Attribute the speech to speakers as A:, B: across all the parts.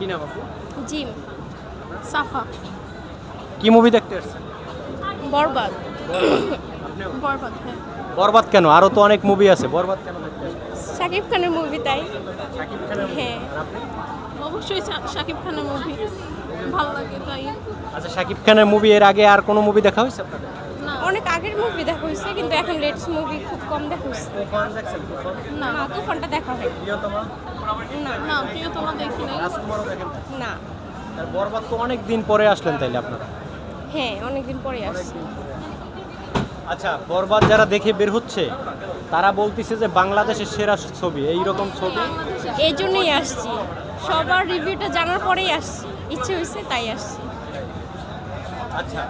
A: কি নাম আপু?
B: জিম সাফা।
A: কি মুভি দেখতে এসেছেন
B: বরবাদ। বরবাদ হ্যাঁ।
A: বরবাদ কেন? আরও তো অনেক মুভি আছে। বরবাদ কেন দেখতে
B: শাকিব খানের মুভি তাই।
A: শাকিব খানের
B: হ্যাঁ। অবশ্যই শাকিব খানের মুভি ভালো লাগে তাই।
A: আচ্ছা শাকিব খানের মুভি এর আগে আর কোনো মুভি দেখা হয়েছে আপনাদের?
B: আগের মুভি দেখা হয়েছে কিন্তু এখন লেটেস্ট মুভি খুব কম দেখা হয়েছে।
A: তুফান
B: না তুফানটা দেখা হয় না না প্রিয়তমা দেখি নাই।
A: না?
B: না
A: বরবাদ তো অনেক দিন পরে আসলেন তাইলে আপনারা?
B: হ্যাঁ অনেক দিন পরে। আসছে
A: আচ্ছা বরবাদ যারা দেখে বের হচ্ছে তারা বলতেছে যে বাংলাদেশের সেরা ছবি এই রকম ছবি?
B: এই জন্যই আসছি। সবার রিভিউটা জানার পরেই আসছি। ইচ্ছে হয়েছে তাই আসছি।
A: আচ্ছা।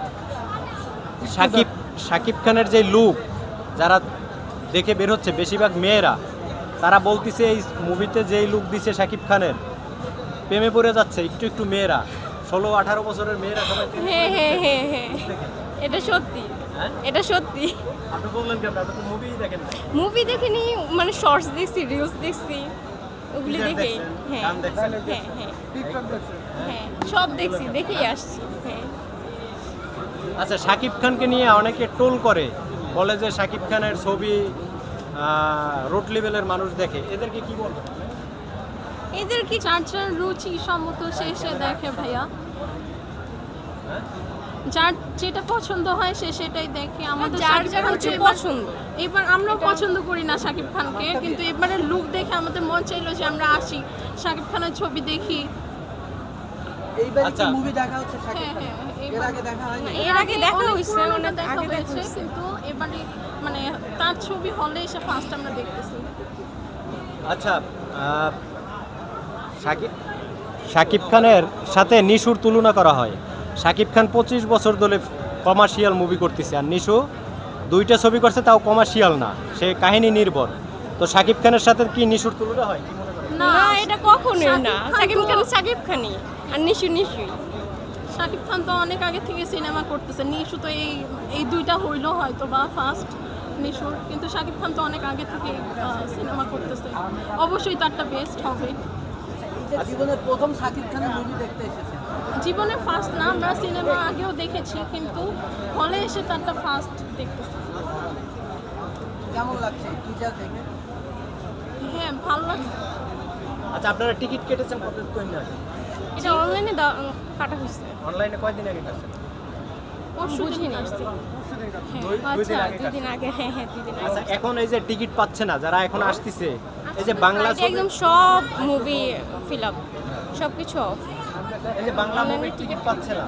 A: সাকিব সাকিব খানের যে লুক যারা দেখে বের হচ্ছে বেশিরভাগ মেয়েরা তারা বলতেছে এই মুভিতে যেই লুক দিছে সাকিব খানের প্রেমে পড়ে যাচ্ছে একটু একটু মেয়েরা। ষোলো আঠারো বছরের মেয়েরা সবাই
B: হ্যাঁ হ্যাঁ হ্যাঁ হ্যাঁ। এটা সত্যি।
A: হ্যাঁ?
B: এটা সত্যি।
A: আপনি বললেন কি আপনি তো মুভিই দেখেন
B: মুভি দেখিনি মানে শর্টস দেখছি রিলস দেখছি ওগুলি দেখে হ্যাঁ। হ্যাঁ সব দেখছি দেখেই আসছি। হ্যাঁ।
A: আচ্ছা সাকিব খানকে নিয়ে অনেকে টোল করে বলে যে সাকিব খানের ছবি রোড লেভেলের মানুষ দেখে। এদেরকে কি বলবেন
B: এদের কি
C: যার যার রুচি সম্মত সে সে দেখে ভাইয়া। যার যেটা পছন্দ হয় সে সেটাই দেখে। আমাদের
B: যার যার হচ্ছে পছন্দ।
C: এবার আমরাও পছন্দ করি না শাকিব খানকে কিন্তু এবারে লুক দেখে আমাদের মন চাইলো যে আমরা আসি শাকিব খানের ছবি দেখি।
D: এইবার
A: আচ্ছা।
D: কি মুভি দেখা হচ্ছে শাকিব
C: হ্যাঁ হ্যাঁ
D: খানের? এর আগে দেখা হয়নি।
B: এর আগে দেখা
C: অনেক
B: অনেক আগে দেখা
C: হয়েছে
B: হয়েছে।
C: কিন্তু এবারে মানে তার ছবি হলে এসে ফার্স্ট আমরা দেখতেছি।
A: আচ্ছা সাকিব সাকিব খানের সাথে নিশুর তুলনা করা হয়। সাকিব খান পঁচিশ বছর ধরে কমার্শিয়াল মুভি করতেছে আর নিশু দুইটা ছবি করছে তাও কমার্শিয়াল না। সে কাহিনী নির্ভর। তো সাকিব খানের সাথে কি নিশুর তুলনা হয়? মনে?
B: না এটা কখনোই না।
C: খান
B: সাকিব খান সাকিব খানই। আর নিশু নিশুই
C: শাকিব খান তো অনেক আগে থেকে সিনেমা করতেছে। নিশু তো এই এই দুইটা হইল হয়তো বা ফার্স্ট নিশুর। কিন্তু শাকিব খান তো অনেক আগে থেকে সিনেমা করতেছে। অবশ্যই তারটা বেস্ট হবে।
D: জীবনের প্রথম শাকিব খানের মুভি দেখতে এসেছেন?
C: জীবনে ফার্স্ট না আমরা সিনেমা আগেও দেখেছি কিন্তু হলে এসে তারটা ফার্স্ট দেখতেছি।
D: কেমন লাগছে? টিজার দেখে?
C: হ্যাঁ ভালো লাগছে।
A: আচ্ছা আপনারা টিকিট কেটেছেন কত আগে?
B: এটা অনলাইনে কাটা হয়েছে।
A: অনলাইনে কয়দিন আগে দুই দিন
B: আচ্ছা হ্যাঁ হ্যাঁ
A: আচ্ছা এখন এই যে টিকিট পাচ্ছে না যারা এখন আসতেছে এই যে বাংলা
B: একদম সব মুভি ফিল আপ সব কিছু অফ
A: এই যে বাংলা মুভির টিকিট পাচ্ছে না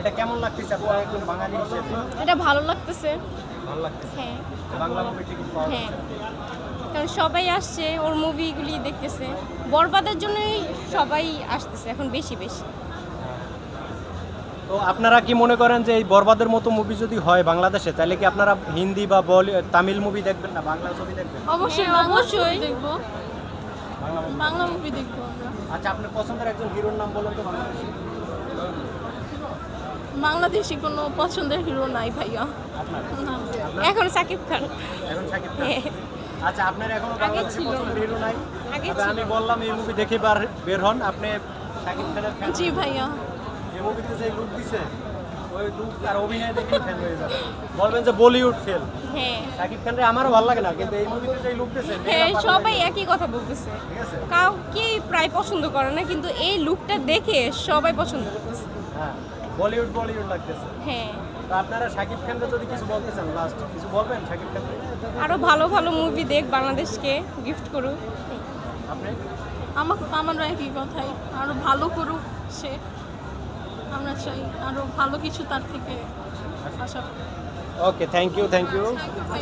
A: এটা কেমন লাগতেছে? আপনার একজন বাঙালি হিসেবে?
B: এটা ভালো লাগতেছে।
A: ভালো লাগতেছে।
B: হ্যাঁ।
A: বাংলা মুভির টিকিট পাওয়া
B: হ্যাঁ। কারণ সবাই আসছে ওর মুভিগুলি দেখতেছে। বরবাদের জন্যই সবাই আসতেছে এখন বেশি বেশি।
A: তো আপনারা কি মনে করেন যে এই বরবাদের মতো মুভি যদি হয় বাংলাদেশে তাহলে কি আপনারা হিন্দি বা বলি তামিল মুভি দেখবেন না বাংলা ছবি দেখবেন?
C: অবশ্যই
B: হ্যাঁ,
C: অবশ্যই। দেখব।
A: বাংলা
C: মুভি দেখব
A: আচ্ছা আপনার পছন্দের একজন হিরোর নাম বলুন তো বাংলাদেশে।
C: বাংলাদেশি কোনো পছন্দের হিরো নাই ভাইয়া।
B: এখন সাকিব খান।
A: এখন সাকিব খান।
B: হ্যাঁ।
A: আচ্ছা আপনার এখনও বাংলাদেশে নাই। তবে আমি বললাম এই মুভি দেখে বার বের হন। আপনি সাকিব খানের ফ্যান
C: জি ভাইয়া।
A: এই মুভিতে যে লুক দিছে ওই লুক আর অভিনয় দেখে ফ্যান হয়ে যাবে। বলবেন যে বলিউড ফেল
B: হ্যাঁ।
A: সাকিব খানরে আমারও ভালো লাগে না কিন্তু এই মুভিতে যে লুক দিছে
B: হ্যাঁ সবাই একই কথা বলতেছে।
A: ঠিক আছে?
B: কাউকে প্রায় পছন্দ করে না কিন্তু এই লুকটা দেখে সবাই পছন্দ করতেছে।
A: হ্যাঁ বলিউড বলিউড লাগতেছে।
B: হ্যাঁ।
A: আপনারা শাকিব খানকে যদি কিছু বলতে চান লাস্ট কিছু বলবেন শাকিব খানকে?
B: আরও ভালো ভালো মুভি দেখ বাংলাদেশকে গিফট করুক।
A: আপনি?
C: আমার আমারও একই কথাই? আরও ভালো করুক সে। আমরা চাই আরও ভালো কিছু তার থেকে আশা করি।
A: Okay thank you thank you